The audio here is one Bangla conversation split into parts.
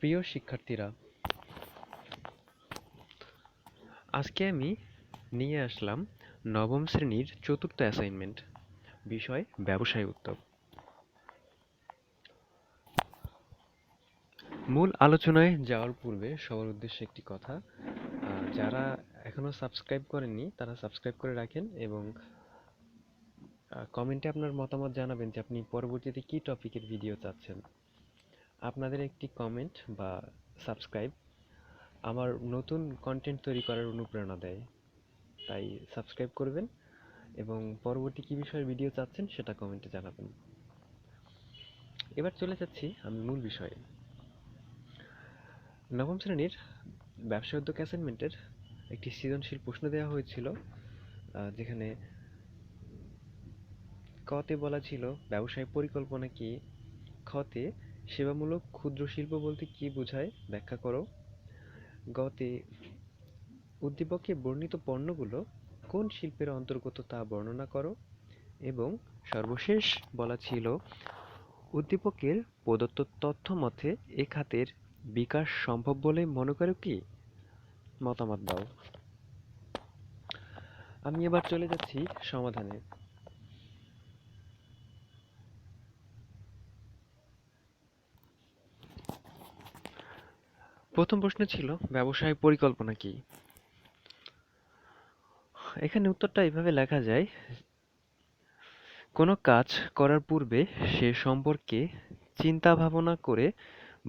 প্রিয় শিক্ষার্থীরা, আজকে আমি নিয়ে আসলাম নবম শ্রেণির চতুর্থ অ্যাসাইনমেন্ট বিষয় ব্যবসায় উদ্যোগ মূল আলোচনায় যাওয়ার পূর্বে সবার উদ্দেশ্যে একটি কথা যারা এখনও সাবস্ক্রাইব করেননি, তারা সাবস্ক্রাইব করে রাখেন এবং কমেন্টে আপনার মতামত জানাবেন যে আপনি পরবর্তীতে কি টপিকের ভিডিও চাচ্ছেন। আপনাদের একটি কমেন্ট বা সাবস্ক্রাইব আমার নতুন কন্টেন্ট তৈরি করার অনুপ্রেরণা দেয়। তাই সাবস্ক্রাইব করবেন এবং পরবর্তী কী বিষয়ের ভিডিও চাচ্ছেন সেটা কমেন্টে জানাবেন। এবার চলে যাচ্ছি আমি মূল বিষয়ে। নবম শ্রেণির ব্যবসা উদ্যোগ অ্যাসাইনমেন্টের একটি সৃজনশীল প্রশ্ন দেওয়া হয়েছিল যেখানে কতে বলা ছিল, ব্যবসায় পরিকল্পনা কি? খতে সেবামূলক ক্ষুদ্র শিল্প বলতে কি বোঝায়? ব্যাখ্যা করো। গতে উদ্দীপকে বর্ণিত পণ্যগুলো কোন শিল্পের অন্তর্গত তা বর্ণনা করো এবং সর্বশেষ বলা ছিল, উদ্দীপকের প্রদত্ত তথ্য মতে এ খাতের বিকাশ সম্ভব বলে মনে করো কি? মতামত দাও। আমি এবার চলে যাচ্ছি সমাধানে। প্রথম প্রশ্ন ছিল ব্যবসায় পরিকল্পনা কি? এখানে উত্তরটা এভাবে লেখা যায়, কোনো কাজ করার পূর্বে সে সম্পর্কে চিন্তা ভাবনা করে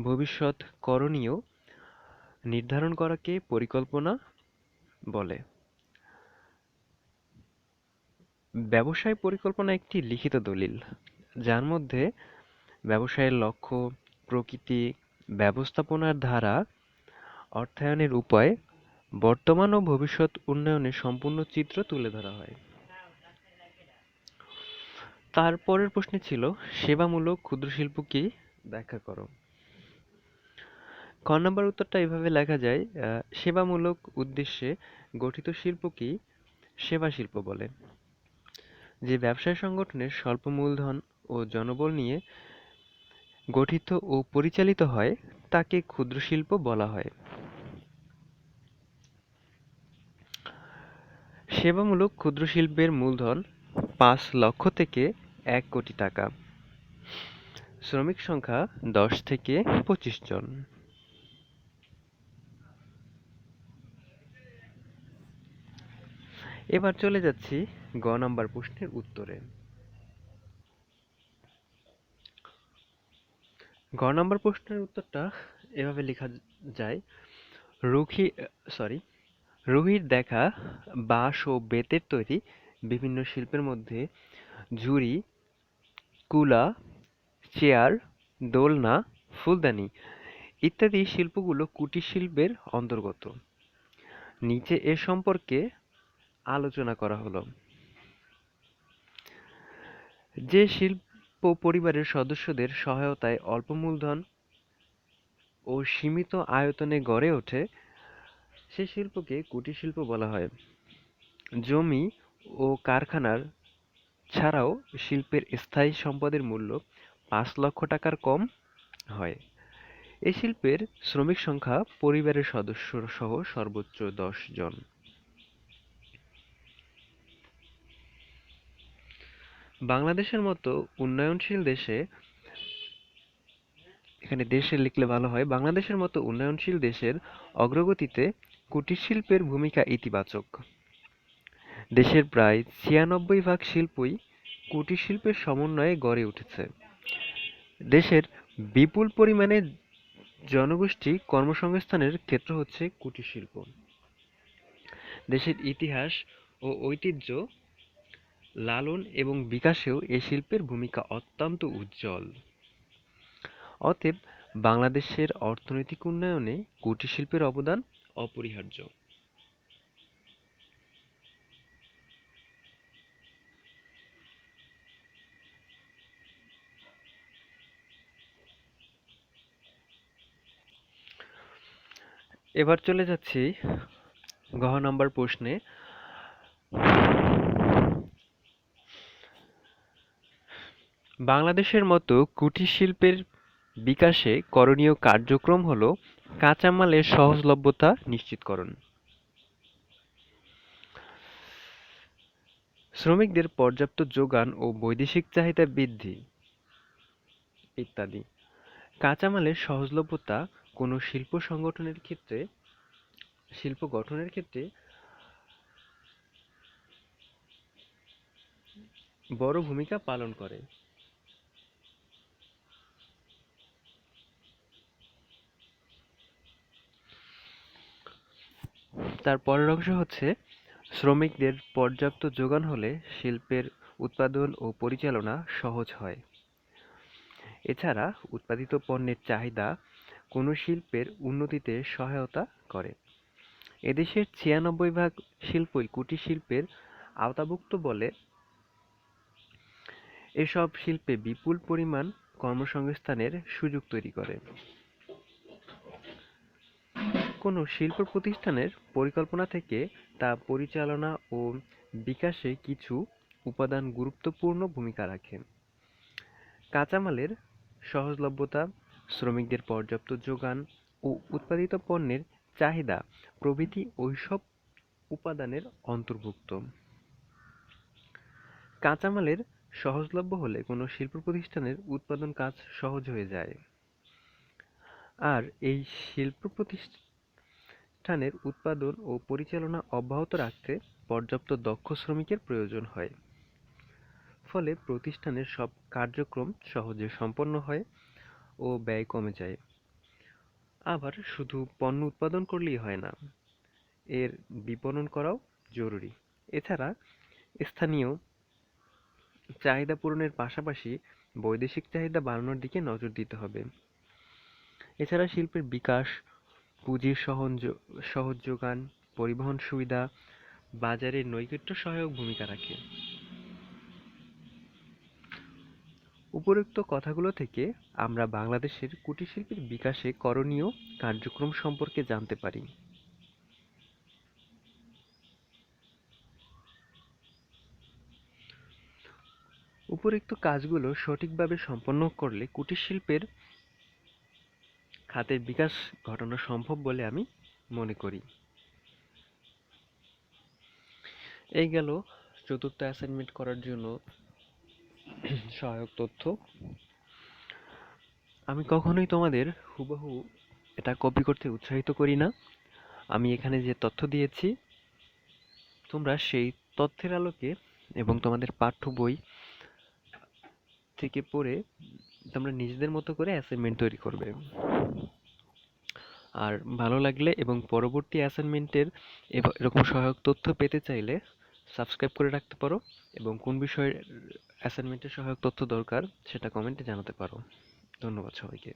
ভবিষ্যৎ করণীয় নির্ধারণ করাকে পরিকল্পনা বলে। ব্যবসায় পরিকল্পনা একটি লিখিত দলিল, যার মধ্যে ব্যবসায়ের লক্ষ্য, প্রকৃতি, ব্যবস্থাপনার ধারা অর্থায়নের উপায় বর্তমান ও ভবিষ্যৎ উন্নয়নের সম্পূর্ণ চিত্র তুলে ধরা হয়। তারপরের প্রশ্ন ছিল, সেবামূলক ক্ষুদ্র শিল্প কি? ব্যাখ্যা করো। ক নম্বর উত্তরটা এভাবে লেখা যায় সেবামূলক উদ্দেশ্যে গঠিত শিল্প কি? সেবা শিল্প বলে। যে ব্যবসায় সংগঠনের স্বল্প মূলধন ও জনবল নিয়ে গঠিত ও পরিচালিত হয়, তাকে ক্ষুদ্র শিল্প বলা হয়। সেবামূলক ক্ষুদ্র শিল্পের মূলধন পাঁচ লক্ষ থেকে এক কোটি টাকা। শ্রমিক সংখ্যা দশ থেকে পঁচিশ জন। এবার চলে যাচ্ছি গ নাম্বার প্রশ্নের উত্তরে। গ নাম্বার প্রশ্নের উত্তরটা এভাবে লেখা যায়। রুখি সরি রুহির দেখা, বাঁশ ও বেতের তৈরি বিভিন্ন শিল্পের মধ্যে ঝুড়ি, কুলা, চেয়ার, দোলনা, ফুলদানি ইত্যাদি শিল্পগুলো কুটির শিল্পের অন্তর্গত। নিচে এ সম্পর্কে আলোচনা করা হলো। যে শিল্প পরিবারের সদস্যদের সহায়তায় অল্প মূলধন ও সীমিত আয়তনে গড়ে ওঠে সে শিল্পকে কুটির শিল্প বলা হয়। জমি ও কারখানার ছাড়াও শিল্পের স্থায়ী সম্পদের মূল্য পাঁচ লক্ষ টাকার কম হয়। এই শিল্পের শ্রমিক সংখ্যা পরিবারের সদস্য সহ সর্বোচ্চ দশ জন। বাংলাদেশের মতো উন্নয়নশীল দেশে, এখানে দেশে লিখলে ভালো হয়, বাংলাদেশের মতো উন্নয়নশীল দেশের অগ্রগতিতে কুটির শিল্পের ভূমিকা ইতিবাচক। দেশের প্রায় ছিয়ানব্বই ভাগ শিল্পই কুটির শিল্পের সমন্বয়ে গড়ে উঠেছে। দেশের বিপুল পরিমাণে জনগোষ্ঠী কর্মসংস্থানের ক্ষেত্র হচ্ছে কুটির শিল্প দেশের ইতিহাস ও ঐতিহ্য লালন এবং বিকাশেও এ শিল্পের ভূমিকা অত্যন্ত উজ্জ্বল। অতএব বাংলাদেশের অর্থনৈতিক উন্নয়নে কুটির শিল্পের অবদান অপরিহার্য। এবার চলে যাচ্ছি গহ নাম্বার প্রশ্নে। বাংলাদেশের মতো কুটির শিল্পের বিকাশে করণীয় কার্যক্রম হল কাঁচামালের সহজলভ্যতা নিশ্চিতকরণ শ্রমিকদের পর্যাপ্ত যোগান ও বৈদেশিক চাহিদা বৃদ্ধি ইত্যাদি। কাঁচামালের সহজলভ্যতা কোনো শিল্প সংগঠনের ক্ষেত্রে, শিল্প গঠনের ক্ষেত্রে বড় ভূমিকা পালন করে। তার পরের অংশ হচ্ছে, শ্রমিকদের পর্যাপ্ত যোগান হলে শিল্পের উৎপাদন ও পরিচালনা সহজ হয়। এছাড়া উৎপাদিত পণ্যের চাহিদা কোনো শিল্পের উন্নতিতে সহায়তা করে। এদেশের ছিয়ানব্বই ভাগ শিল্পই কুটির শিল্পের আওতাভুক্ত বলে। এসব শিল্পে বিপুল পরিমাণ কর্মসংস্থানের সুযোগ তৈরি করে। কোনো শিল্প প্রতিষ্ঠানের পরিকল্পনা থেকে তা পরিচালনা ও বিকাশে কিছু উপাদান গুরুত্বপূর্ণ ভূমিকা রাখে। কাঁচামালের সহজলভ্যতা, শ্রমিকদের পর্যাপ্ত যোগান ও উৎপাদিত পণ্যের চাহিদা প্রভৃতি ওইসব উপাদানের অন্তর্ভুক্ত। কাঁচামালের সহজলভ্য হলে কোনো শিল্প প্রতিষ্ঠানের উৎপাদন কাজ সহজ হয়ে যায়। আর এই শিল্প প্রতিষ্ঠানের উৎপাদন ও পরিচালনা অব্যাহত রাখতে পর্যাপ্ত দক্ষ শ্রমিকের প্রয়োজন হয়। ফলে প্রতিষ্ঠানের সব কার্যক্রম সহজে সম্পন্ন হয় ও ব্যয় কমে যায়। আবার শুধু পণ্য উৎপাদন করলেই হয় না, এর বিপণন করাও জরুরি। এছাড়া স্থানীয় চাহিদা পূরণের পাশাপাশি বৈদেশিক চাহিদা বাড়ানোর দিকে নজর দিতে হবে। এছাড়া শিল্পের বিকাশ পুঁজির সহজ যোগান পরিবহন সুবিধা বাজারের নৈকট্য সহায়ক ভূমিকা রাখে। উপরোক্ত কথাগুলো থেকে আমরা বাংলাদেশের কুটির শিল্পের বিকাশে করণীয় কার্যক্রম সম্পর্কে জানতে পারি। উপরোক্ত কাজগুলো সঠিকভাবে সম্পন্ন করলে কুটির শিল্পের খাতের বিকাশ ঘটানো সম্ভব বলে আমি মনে করি। এই গেল চতুর্থ অ্যাসাইনমেন্ট করার জন্য সহায়ক তথ্য। আমি কখনোই তোমাদের হুবহু এটা কপি করতে উৎসাহিত করি না। আমি এখানে যে তথ্য দিয়েছি, তোমরা সেই তথ্যের আলোকে এবং তোমাদের পাঠ্য বই থেকে পড়ে তোমরা নিজেদের মতো করে অ্যাসাইনমেন্ট তৈরি করবে। আর ভালো লাগলে এবং পরবর্তী অ্যাসাইনমেন্টের এরকম সহায়ক তথ্য পেতে চাইলে সাবস্ক্রাইব করে রাখতে পারো এবং কোন বিষয়ের অ্যাসাইনমেন্টের সহায়ক তথ্য দরকার সেটা কমেন্টে জানাতে পারো। ধন্যবাদ সবাইকে।